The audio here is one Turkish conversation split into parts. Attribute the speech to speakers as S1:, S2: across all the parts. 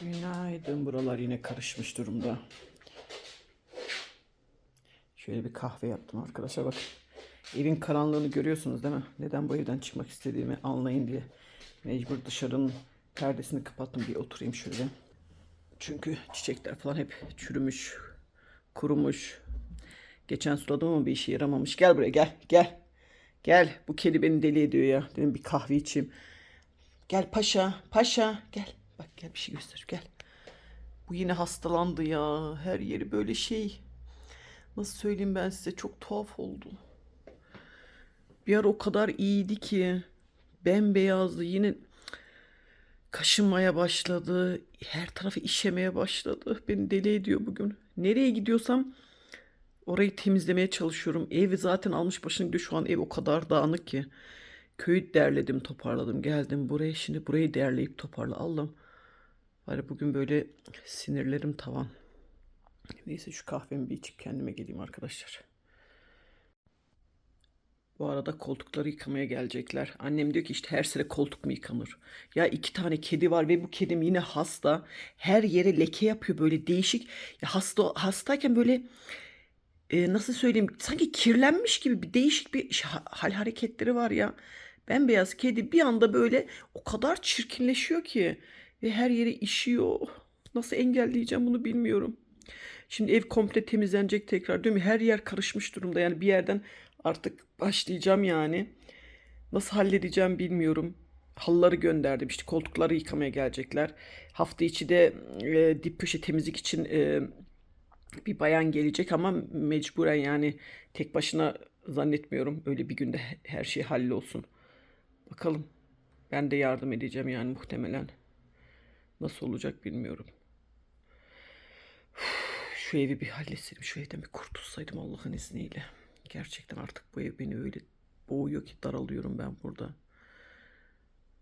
S1: Günaydın. Buralar yine karışmış durumda. Şöyle bir kahve yaptım arkadaşlar. Bak evin karanlığını görüyorsunuz değil mi? Neden bu evden çıkmak istediğimi anlayın diye. Mecbur dışarının perdesini kapattım. Bir oturayım şöyle. Çünkü çiçekler falan hep çürümüş, kurumuş. Geçen suladım ama bir işe yaramamış. Gel buraya gel gel. Gel bu kedi beni deli ediyor ya. Dedim bir kahve içeyim. Gel paşa paşa gel. Gel bir şey göster gel. Bu yine hastalandı ya. Her yeri böyle şey. Nasıl söyleyeyim ben size çok tuhaf oldu. Bir ara o kadar iyiydi ki. Bembeyazdı yine kaşınmaya başladı. Her tarafı işemeye başladı. Beni deli ediyor bugün. Nereye gidiyorsam orayı temizlemeye çalışıyorum. Ev zaten almış başını gidiyor. Şu an ev o kadar dağınık ki. Köyü derledim, toparladım. Geldim buraya. Şimdi burayı derleyip toparla. Allah'ım. Bari bugün böyle sinirlerim tavan. Neyse şu kahvemi bir içip kendime geleyim arkadaşlar. Bu arada koltukları yıkamaya gelecekler. Annem diyor ki işte her sene koltuk mu yıkanır? Ya iki tane kedi var ve bu kedim yine hasta. Her yere leke yapıyor böyle değişik. Ya hasta hastayken böyle e, nasıl söyleyeyim sanki kirlenmiş gibi bir değişik bir hal hareketleri var ya. Bembeyaz kedi bir anda böyle o kadar çirkinleşiyor ki ve her yeri işiyor. Nasıl engelleyeceğim bunu bilmiyorum. Şimdi ev komple temizlenecek tekrar diyorum ya her yer karışmış durumda yani bir yerden artık başlayacağım yani. Nasıl halledeceğim bilmiyorum. Halıları gönderdim işte koltukları yıkamaya gelecekler. Hafta içi de e, dip köşe temizlik için e, bir bayan gelecek ama mecburen yani tek başına zannetmiyorum öyle bir günde he- her şey hallolsun. Bakalım. Ben de yardım edeceğim yani muhtemelen. Nasıl olacak bilmiyorum. Şu evi bir halletseydim, şu evden bir kurtulsaydım Allah'ın izniyle. Gerçekten artık bu ev beni öyle boğuyor ki daralıyorum ben burada.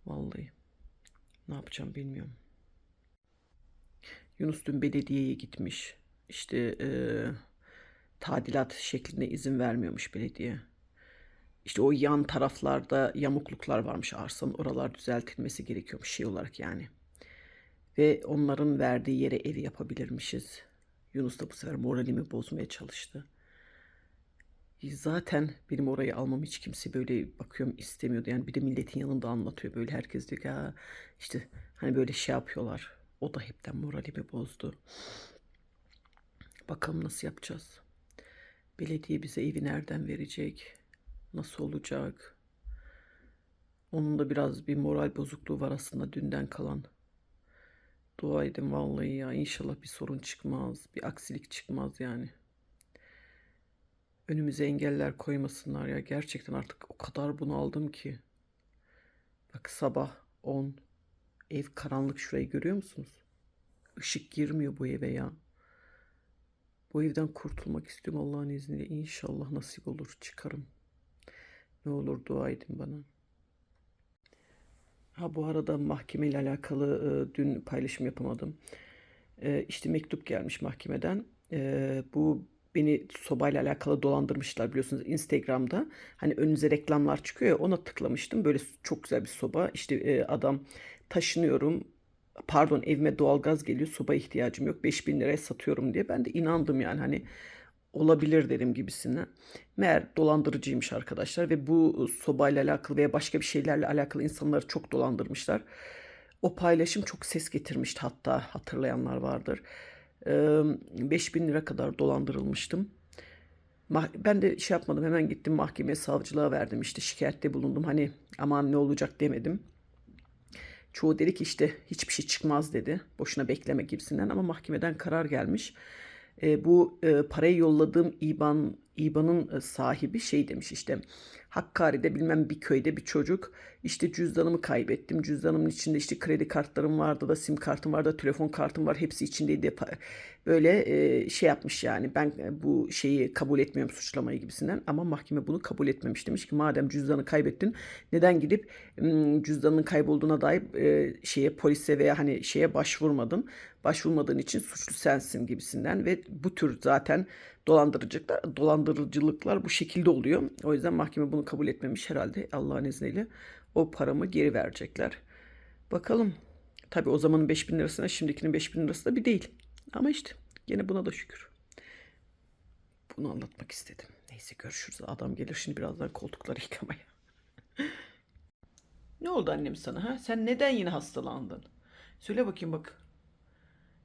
S1: Vallahi. Ne yapacağım bilmiyorum. Yunus dün belediyeye gitmiş. İşte eee, tadilat şeklinde izin vermiyormuş belediye. İşte o yan taraflarda yamukluklar varmış arsanın. Oralar düzeltilmesi gerekiyormuş şey olarak yani. Ve onların verdiği yere ev yapabilirmişiz. Yunus da bu sefer moralimi bozmaya çalıştı. Zaten benim orayı almam hiç kimse böyle bakıyorum istemiyordu. Yani bir de milletin yanında anlatıyor böyle. Herkes diyor ki "Ha, işte hani böyle şey yapıyorlar. O da hepten moralimi bozdu. Bakalım nasıl yapacağız. Belediye bize evi nereden verecek? Nasıl olacak? Onun da biraz bir moral bozukluğu var aslında dünden kalan. Dua edin vallahi ya. İnşallah bir sorun çıkmaz. Bir aksilik çıkmaz yani. Önümüze engeller koymasınlar ya. Gerçekten artık o kadar bunaldım ki. Bak sabah 10. Ev karanlık şurayı görüyor musunuz? Işık girmiyor bu eve ya. Bu evden kurtulmak istiyorum Allah'ın izniyle. İnşallah nasip olur çıkarım. Ne olur dua edin bana. Ha bu arada mahkemeyle alakalı e, dün paylaşım yapamadım. E, işte mektup gelmiş mahkemeden. E, bu beni sobayla alakalı dolandırmışlar biliyorsunuz Instagram'da. Hani önünüze reklamlar çıkıyor ya ona tıklamıştım. Böyle çok güzel bir soba. İşte e, adam taşınıyorum. Pardon evime doğalgaz geliyor. Soba ihtiyacım yok. 5000 liraya satıyorum diye. Ben de inandım yani hani olabilir dedim gibisine. Meğer dolandırıcıymış arkadaşlar ve bu sobayla alakalı veya başka bir şeylerle alakalı insanları çok dolandırmışlar. O paylaşım çok ses getirmişti hatta hatırlayanlar vardır. Ee, 5000 lira kadar dolandırılmıştım. Ben de şey yapmadım hemen gittim mahkemeye savcılığa verdim işte şikayette bulundum hani aman ne olacak demedim. Çoğu dedi ki işte hiçbir şey çıkmaz dedi. Boşuna bekleme gibisinden ama mahkemeden karar gelmiş. E, bu e, parayı yolladığım İBAN İBAN'ın e, sahibi şey demiş işte Hakkari'de bilmem bir köyde bir çocuk işte cüzdanımı kaybettim. Cüzdanımın içinde işte kredi kartlarım vardı da sim kartım vardı da telefon kartım var. Hepsi içindeydi. Böyle e, şey yapmış yani. Ben bu şeyi kabul etmiyorum suçlamayı gibisinden. Ama mahkeme bunu kabul etmemiş. Demiş ki madem cüzdanı kaybettin neden gidip cüzdanın kaybolduğuna dair e, şeye polise veya hani şeye başvurmadın? Başvurmadığın için suçlu sensin. gibisinden. Ve bu tür zaten dolandırıcılıklar dolandırıcılıklar bu şekilde oluyor. O yüzden mahkeme bunu kabul etmemiş herhalde Allah'ın izniyle o paramı geri verecekler. Bakalım Tabii o zamanın 5000 lirasına şimdikinin 5000 lirası da bir değil. Ama işte gene buna da şükür. Bunu anlatmak istedim. Neyse görüşürüz. Adam gelir şimdi birazdan koltukları yıkamaya. ne oldu annem sana ha? Sen neden yine hastalandın? Söyle bakayım bak.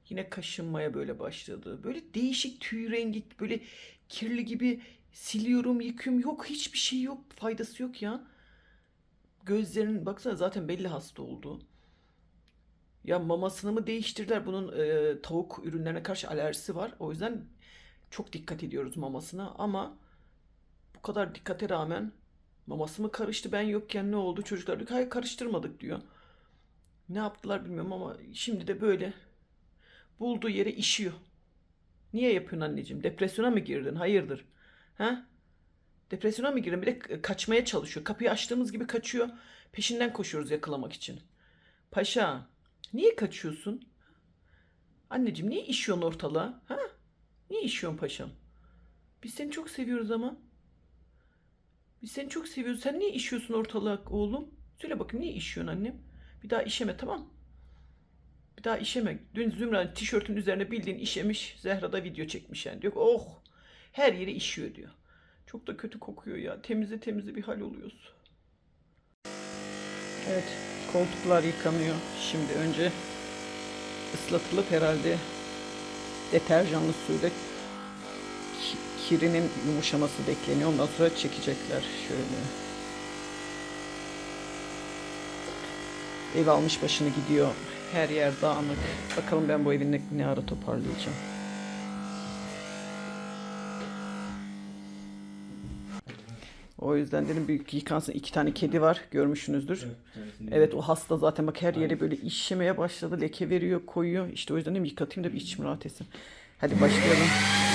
S1: Yine kaşınmaya böyle başladı. Böyle değişik tüy rengi, böyle kirli gibi siliyorum, yıkıyorum. Yok hiçbir şey yok. Faydası yok ya. Gözlerinin baksana zaten belli hasta oldu. Ya mamasını mı değiştirdiler? Bunun e, tavuk ürünlerine karşı alerjisi var. O yüzden çok dikkat ediyoruz mamasına. Ama bu kadar dikkate rağmen maması mı karıştı ben yokken ne oldu? Çocuklar diyor hayır karıştırmadık diyor. Ne yaptılar bilmiyorum ama şimdi de böyle bulduğu yere işiyor. Niye yapıyorsun anneciğim? Depresyona mı girdin? Hayırdır? Ha? Depresyona mı girdin? Bir de kaçmaya çalışıyor. Kapıyı açtığımız gibi kaçıyor. Peşinden koşuyoruz yakalamak için. Paşa, niye kaçıyorsun? Anneciğim niye işiyorsun ortalığa? Ha? Niye işiyorsun paşam? Biz seni çok seviyoruz ama. Biz seni çok seviyoruz. Sen niye işiyorsun ortalığa oğlum? Söyle bakayım niye işiyorsun annem? Bir daha işeme tamam Bir daha işeme. Dün Zümra'nın tişörtün üzerine bildiğin işemiş. Zehra da video çekmiş yani. Diyor oh her yeri işiyor diyor. Çok da kötü kokuyor ya. Temizle temizle bir hal oluyoruz. Evet koltuklar yıkanıyor. Şimdi önce ıslatılıp herhalde deterjanlı suyla ki- kirinin yumuşaması bekleniyor. Ondan sonra çekecekler şöyle. Ev almış başını gidiyor. Her yer dağınık. Bakalım ben bu evi ne, ne ara toparlayacağım. O yüzden dedim büyük yıkansın. iki tane kedi var görmüşsünüzdür. Evet o hasta zaten bak her yere böyle işemeye başladı. Leke veriyor koyuyor. İşte o yüzden dedim yıkatayım da bir içim rahat etsin. Hadi başlayalım.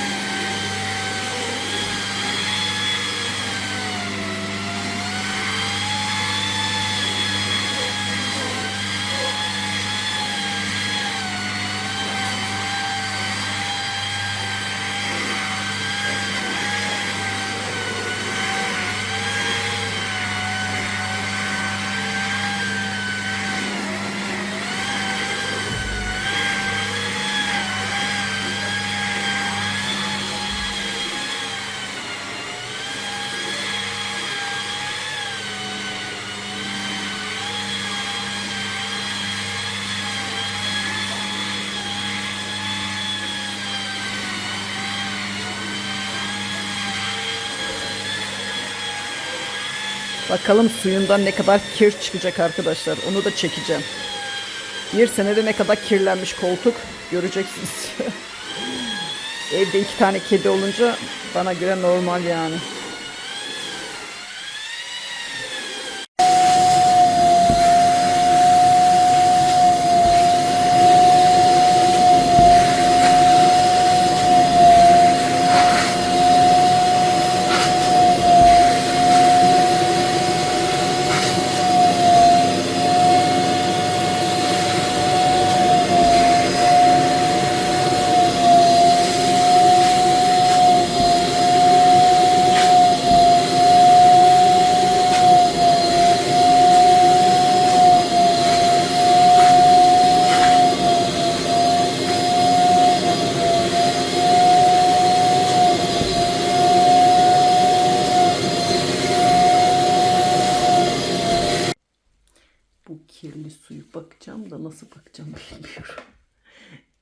S1: Bakalım suyundan ne kadar kir çıkacak arkadaşlar. Onu da çekeceğim. Bir senede ne kadar kirlenmiş koltuk göreceksiniz. Evde iki tane kedi olunca bana göre normal yani. Bu kirli suyu bakacağım da nasıl bakacağım bilmiyorum.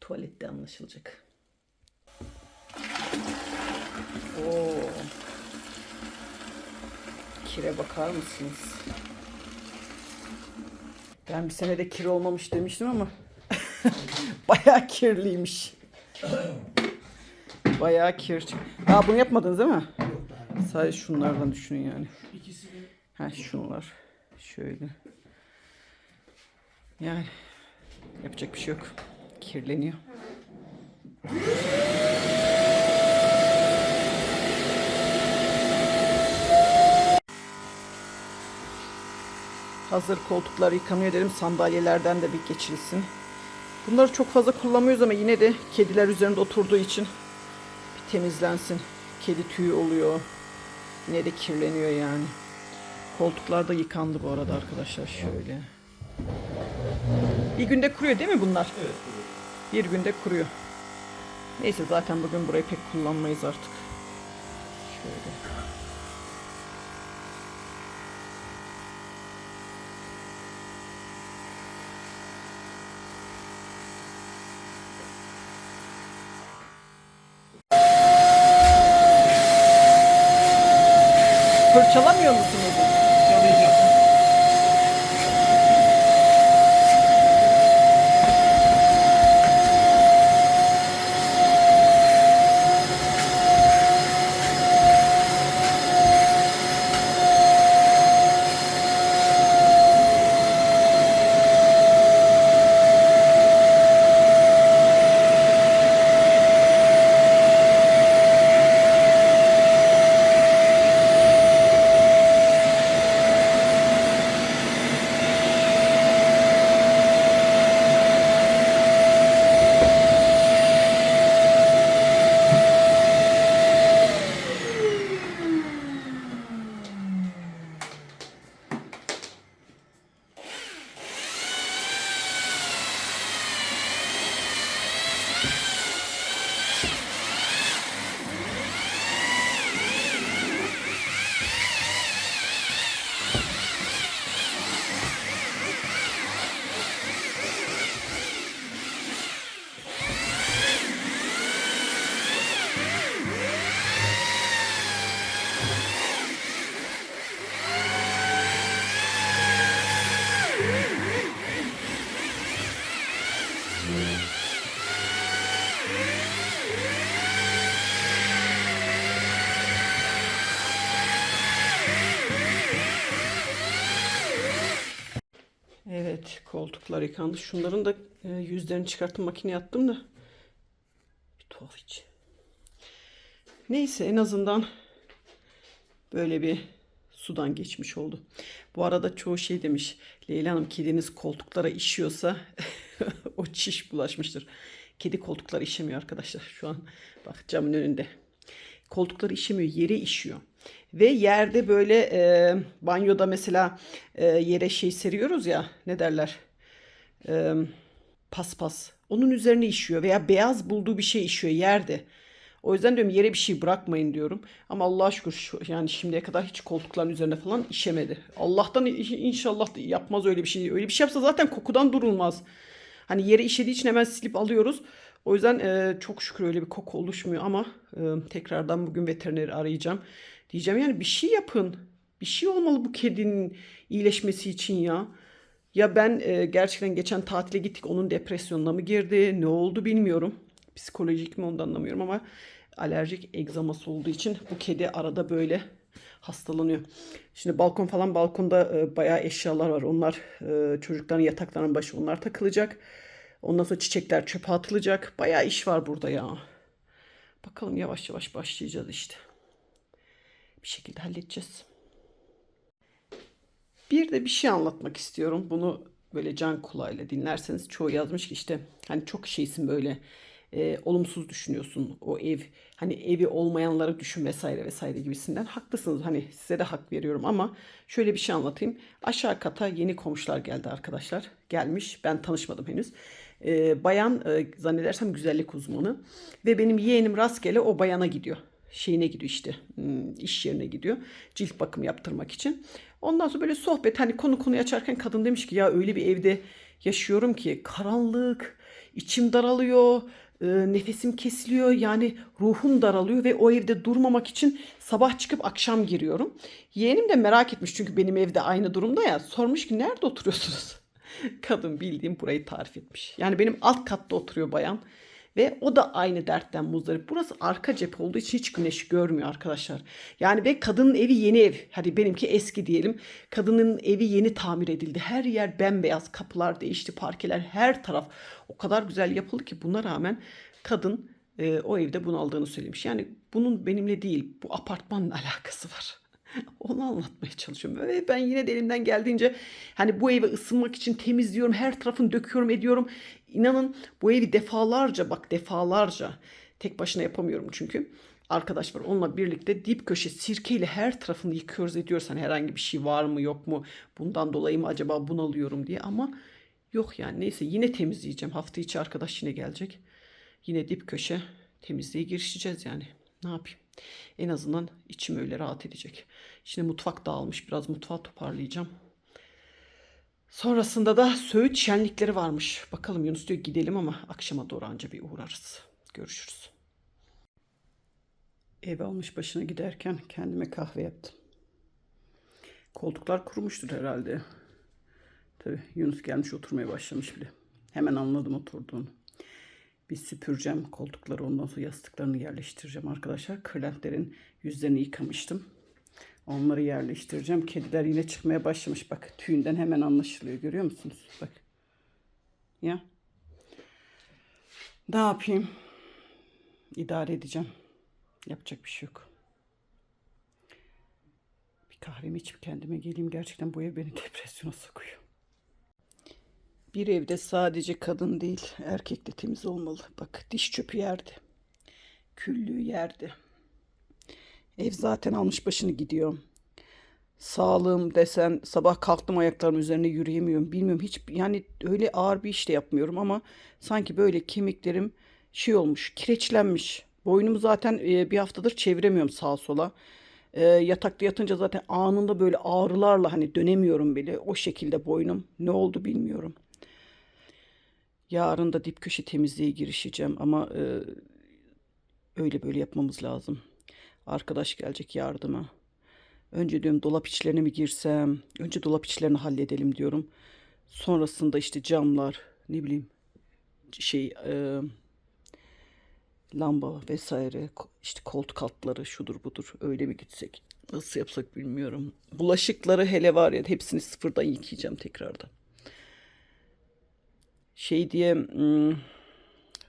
S1: Tuvalette anlaşılacak. Oo. Kire bakar mısınız? Ben bir senede kir olmamış demiştim ama bayağı kirliymiş. Bayağı kir. Aa bunu yapmadınız değil mi? Sadece şunlardan düşünün yani. Ha şunlar. Şöyle. Yani yapacak bir şey yok. Kirleniyor. Hazır koltuklar yıkanıyor dedim. Sandalyelerden de bir geçilsin. Bunları çok fazla kullanmıyoruz ama yine de kediler üzerinde oturduğu için bir temizlensin. Kedi tüyü oluyor. Yine de kirleniyor yani. Koltuklar da yıkandı bu arada arkadaşlar şöyle. Bir günde kuruyor değil mi bunlar?
S2: Evet.
S1: Bir günde kuruyor. Neyse zaten bugün burayı pek kullanmayız artık. Şöyle. Fırçalamıyor musunuz? Koltuklar yıkandı. Şunların da e, yüzlerini çıkarttım makineye attım da bir tuhaf hiç. Neyse en azından böyle bir sudan geçmiş oldu. Bu arada çoğu şey demiş. Leyla Hanım kediniz koltuklara işiyorsa o çiş bulaşmıştır. Kedi koltuklar işemiyor arkadaşlar. Şu an bak camın önünde. Koltukları işemiyor, yere işiyor. Ve yerde böyle e, banyoda mesela e, yere şey seriyoruz ya ne derler? E, paspas. Onun üzerine işiyor veya beyaz bulduğu bir şey işiyor yerde. O yüzden diyorum yere bir şey bırakmayın diyorum. Ama Allah'a şükür şu, yani şimdiye kadar hiç koltukların üzerine falan işemedi. Allah'tan inşallah yapmaz öyle bir şey. Öyle bir şey yapsa zaten kokudan durulmaz. Hani yere işediği için hemen silip alıyoruz. O yüzden e, çok şükür öyle bir koku oluşmuyor ama e, tekrardan bugün veterineri arayacağım. Diyeceğim yani bir şey yapın. Bir şey olmalı bu kedinin iyileşmesi için ya. Ya ben e, gerçekten geçen tatile gittik onun depresyonuna mı girdi ne oldu bilmiyorum. Psikolojik mi onu da anlamıyorum ama alerjik egzaması olduğu için bu kedi arada böyle hastalanıyor. Şimdi balkon falan balkonda e, bayağı eşyalar var. Onlar e, çocukların yataklarının başı onlar takılacak. Ondan sonra çiçekler çöpe atılacak. Bayağı iş var burada ya. Bakalım yavaş yavaş başlayacağız işte. Bir şekilde halledeceğiz. Bir de bir şey anlatmak istiyorum. Bunu böyle can kulağıyla dinlerseniz çoğu yazmış ki işte hani çok şeysin böyle e, olumsuz düşünüyorsun. O ev hani evi olmayanları düşün vesaire vesaire gibisinden. Haklısınız hani size de hak veriyorum ama şöyle bir şey anlatayım. Aşağı kata yeni komşular geldi arkadaşlar. Gelmiş ben tanışmadım henüz. E, bayan e, zannedersem güzellik uzmanı ve benim yeğenim rastgele o bayana gidiyor şeyine gidiyor işte hmm, iş yerine gidiyor cilt bakım yaptırmak için. Ondan sonra böyle sohbet hani konu konuyu açarken kadın demiş ki ya öyle bir evde yaşıyorum ki karanlık, içim daralıyor, e, nefesim kesiliyor yani ruhum daralıyor ve o evde durmamak için sabah çıkıp akşam giriyorum. Yeğenim de merak etmiş çünkü benim evde aynı durumda ya sormuş ki nerede oturuyorsunuz? Kadın bildiğim burayı tarif etmiş. Yani benim alt katta oturuyor bayan. Ve o da aynı dertten muzdarip. Burası arka cephe olduğu için hiç güneş görmüyor arkadaşlar. Yani ve kadının evi yeni ev. Hadi benimki eski diyelim. Kadının evi yeni tamir edildi. Her yer bembeyaz. Kapılar değişti. Parkeler her taraf. O kadar güzel yapıldı ki buna rağmen kadın e, o evde bunaldığını söylemiş. Yani bunun benimle değil bu apartmanla alakası var. Onu anlatmaya çalışıyorum. Ve ben yine de elimden geldiğince hani bu evi ısınmak için temizliyorum. Her tarafını döküyorum ediyorum. İnanın bu evi defalarca bak defalarca tek başına yapamıyorum çünkü. Arkadaş var onunla birlikte dip köşe sirkeyle her tarafını yıkıyoruz ediyoruz. Hani herhangi bir şey var mı yok mu bundan dolayı mı acaba bunalıyorum diye ama Yok yani neyse yine temizleyeceğim. Hafta içi arkadaş yine gelecek. Yine dip köşe temizliğe girişeceğiz yani. Ne yapayım? En azından içim öyle rahat edecek. Şimdi mutfak dağılmış. Biraz mutfağı toparlayacağım. Sonrasında da Söğüt şenlikleri varmış. Bakalım Yunus diyor gidelim ama akşama doğru anca bir uğrarız. Görüşürüz. Ev almış başına giderken kendime kahve yaptım. Koltuklar kurumuştur herhalde. Tabii Yunus gelmiş oturmaya başlamış bile. Hemen anladım oturduğunu. Bir süpüreceğim koltukları ondan sonra yastıklarını yerleştireceğim arkadaşlar. Kırlentlerin yüzlerini yıkamıştım. Onları yerleştireceğim. Kediler yine çıkmaya başlamış. Bak tüyünden hemen anlaşılıyor. Görüyor musunuz? Bak. Ya. Ne yapayım? İdare edeceğim. Yapacak bir şey yok. Bir kahvemi içip kendime geleyim. Gerçekten bu ev beni depresyona sokuyor. Bir evde sadece kadın değil, erkek de temiz olmalı. Bak diş çöpü yerde. Küllüğü yerde. Ev zaten almış başını gidiyor. Sağlığım desen sabah kalktım ayaklarım üzerine yürüyemiyorum. Bilmiyorum hiç yani öyle ağır bir iş de yapmıyorum ama sanki böyle kemiklerim şey olmuş, kireçlenmiş. Boynumu zaten e, bir haftadır çeviremiyorum sağa sola. E, yatakta yatınca zaten anında böyle ağrılarla hani dönemiyorum bile. O şekilde boynum. Ne oldu bilmiyorum. Yarın da dip köşe temizliğe girişeceğim ama e, öyle böyle yapmamız lazım. Arkadaş gelecek yardıma. Önce diyorum dolap içlerine mi girsem? Önce dolap içlerini halledelim diyorum. Sonrasında işte camlar, ne bileyim şey e, lamba vesaire işte koltuk altları şudur budur öyle mi gitsek? Nasıl yapsak bilmiyorum. Bulaşıkları hele var ya hepsini sıfırdan yıkayacağım tekrardan. Şey diye hmm,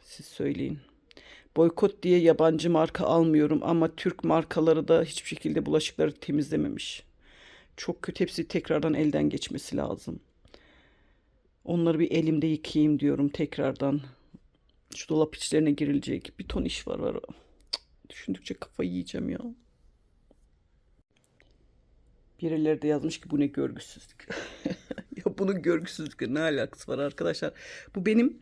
S1: siz söyleyin. Boykot diye yabancı marka almıyorum ama Türk markaları da hiçbir şekilde bulaşıkları temizlememiş. Çok kötü hepsi tekrardan elden geçmesi lazım. Onları bir elimde yıkayayım diyorum tekrardan. Şu dolap içlerine girilecek bir ton iş var var. Düşündükçe kafayı yiyeceğim ya. Birileri de yazmış ki bu ne görgüsüzlük. ya bunun görgüsüzlükle ne alakası var arkadaşlar? Bu benim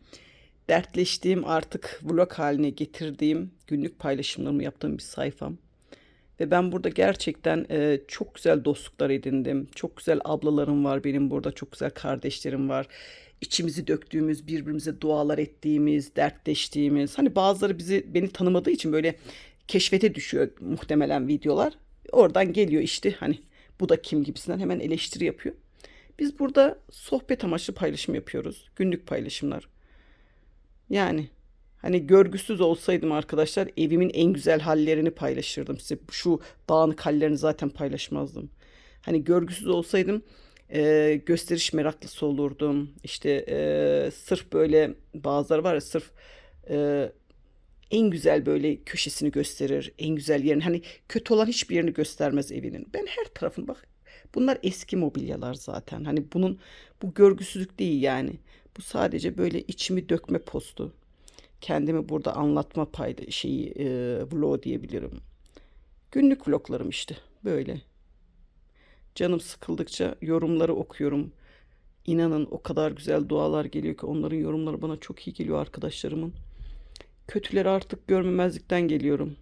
S1: dertleştiğim artık vlog haline getirdiğim günlük paylaşımlarımı yaptığım bir sayfam. Ve ben burada gerçekten e, çok güzel dostluklar edindim. Çok güzel ablalarım var benim burada. Çok güzel kardeşlerim var. İçimizi döktüğümüz, birbirimize dualar ettiğimiz, dertleştiğimiz. Hani bazıları bizi beni tanımadığı için böyle keşfete düşüyor muhtemelen videolar. Oradan geliyor işte hani bu da kim gibisinden hemen eleştiri yapıyor. Biz burada sohbet amaçlı paylaşım yapıyoruz. Günlük paylaşımlar. Yani hani görgüsüz olsaydım arkadaşlar evimin en güzel hallerini paylaşırdım size. Şu dağınık hallerini zaten paylaşmazdım. Hani görgüsüz olsaydım e, gösteriş meraklısı olurdum. İşte e, sırf böyle bazıları var ya sırf e, en güzel böyle köşesini gösterir. En güzel yerini hani kötü olan hiçbir yerini göstermez evinin. Ben her tarafını bak bunlar eski mobilyalar zaten. Hani bunun bu görgüsüzlük değil yani. Bu sadece böyle içimi dökme postu. Kendimi burada anlatma payda şeyi e, vlog diyebilirim. Günlük vloglarım işte böyle. Canım sıkıldıkça yorumları okuyorum. İnanın o kadar güzel dualar geliyor ki onların yorumları bana çok iyi geliyor arkadaşlarımın. Kötüleri artık görmemezlikten geliyorum.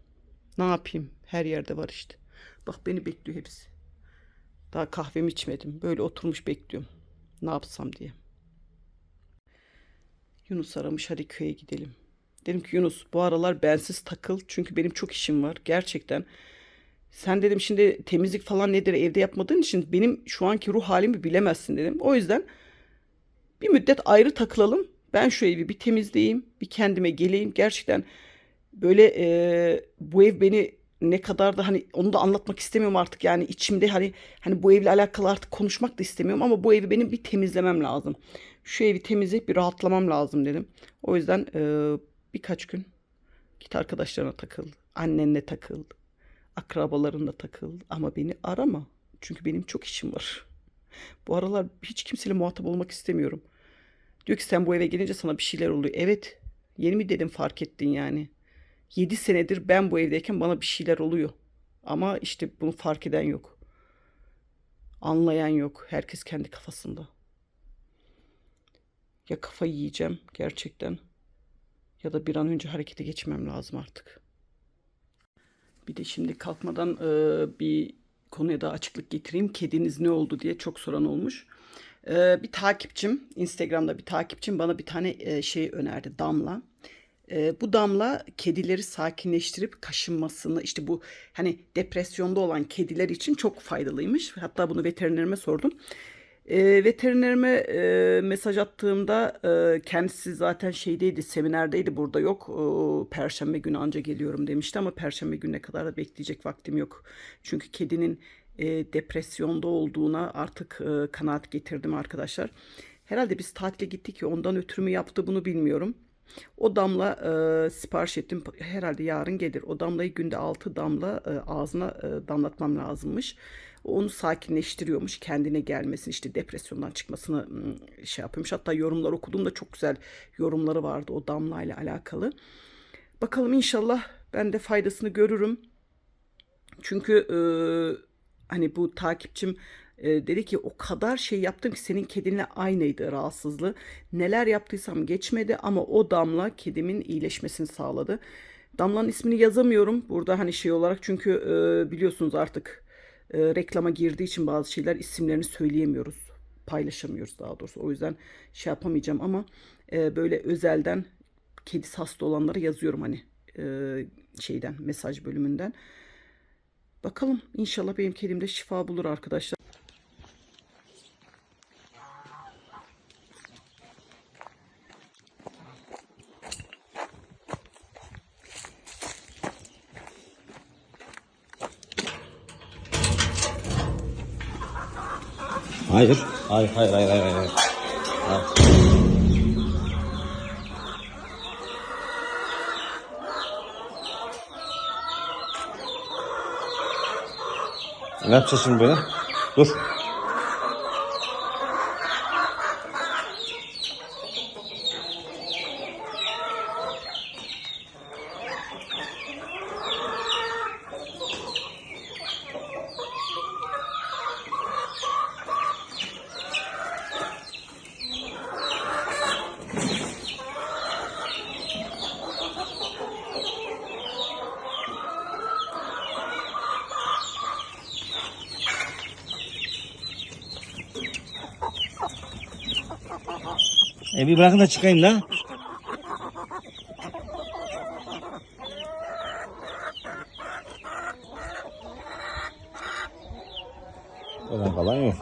S1: Ne yapayım? Her yerde var işte. Bak beni bekliyor hepsi. Daha kahvemi içmedim. Böyle oturmuş bekliyorum. Ne yapsam diye. Yunus aramış hadi köye gidelim. Dedim ki Yunus bu aralar bensiz takıl çünkü benim çok işim var gerçekten. Sen dedim şimdi temizlik falan nedir evde yapmadığın için benim şu anki ruh halimi bilemezsin dedim. O yüzden bir müddet ayrı takılalım. Ben şu evi bir temizleyeyim, bir kendime geleyim. Gerçekten böyle e, bu ev beni ne kadar da hani onu da anlatmak istemiyorum artık yani içimde hani hani bu evle alakalı artık konuşmak da istemiyorum ama bu evi benim bir temizlemem lazım. Şu evi temizleyip bir rahatlamam lazım dedim. O yüzden e, birkaç gün git arkadaşlarına takıl, annenle takıl, akrabalarınla takıl ama beni arama. Çünkü benim çok işim var. Bu aralar hiç kimseyle muhatap olmak istemiyorum. Diyor ki sen bu eve gelince sana bir şeyler oluyor. Evet. Yeni mi dedim fark ettin yani. 7 senedir ben bu evdeyken bana bir şeyler oluyor. Ama işte bunu fark eden yok. Anlayan yok. Herkes kendi kafasında. Ya kafayı yiyeceğim gerçekten ya da bir an önce harekete geçmem lazım artık. Bir de şimdi kalkmadan e, bir konuya da açıklık getireyim. Kediniz ne oldu diye çok soran olmuş. E, bir takipçim, Instagram'da bir takipçim bana bir tane e, şey önerdi. Damla. E, bu damla kedileri sakinleştirip kaşınmasını işte bu hani depresyonda olan kediler için çok faydalıymış. Hatta bunu veterinerime sordum. E, veterinerime e, mesaj attığımda e, kendisi zaten şeydeydi, seminerdeydi burada yok. E, Perşembe günü anca geliyorum demişti ama Perşembe gününe kadar da bekleyecek vaktim yok. Çünkü kedinin e, depresyonda olduğuna artık e, kanaat getirdim arkadaşlar. Herhalde biz tatile gittik ki ondan ötürü mü yaptı bunu bilmiyorum. O damla e, sipariş ettim. Herhalde yarın gelir. O damlayı günde 6 damla e, ağzına e, damlatmam lazımmış. Onu sakinleştiriyormuş. Kendine gelmesini işte depresyondan çıkmasını şey yapıyormuş. Hatta yorumlar okuduğumda çok güzel yorumları vardı o damla ile alakalı. Bakalım inşallah ben de faydasını görürüm. Çünkü e, hani bu takipçim e, dedi ki o kadar şey yaptım ki senin kedinle aynıydı rahatsızlığı. Neler yaptıysam geçmedi ama o damla kedimin iyileşmesini sağladı. Damlanın ismini yazamıyorum burada hani şey olarak çünkü e, biliyorsunuz artık e, reklama girdiği için bazı şeyler isimlerini söyleyemiyoruz. Paylaşamıyoruz daha doğrusu. O yüzden şey yapamayacağım ama e, böyle özelden kedisi hasta olanlara yazıyorum hani e, şeyden mesaj bölümünden. Bakalım inşallah benim kedimde şifa bulur arkadaşlar.
S2: Hayır. Hayır, hayır, hayır, hayır, hayır. hayır. Ne yapacağız şimdi böyle? Dur. E bir bırakın da çıkayım da. Oradan kalan yok.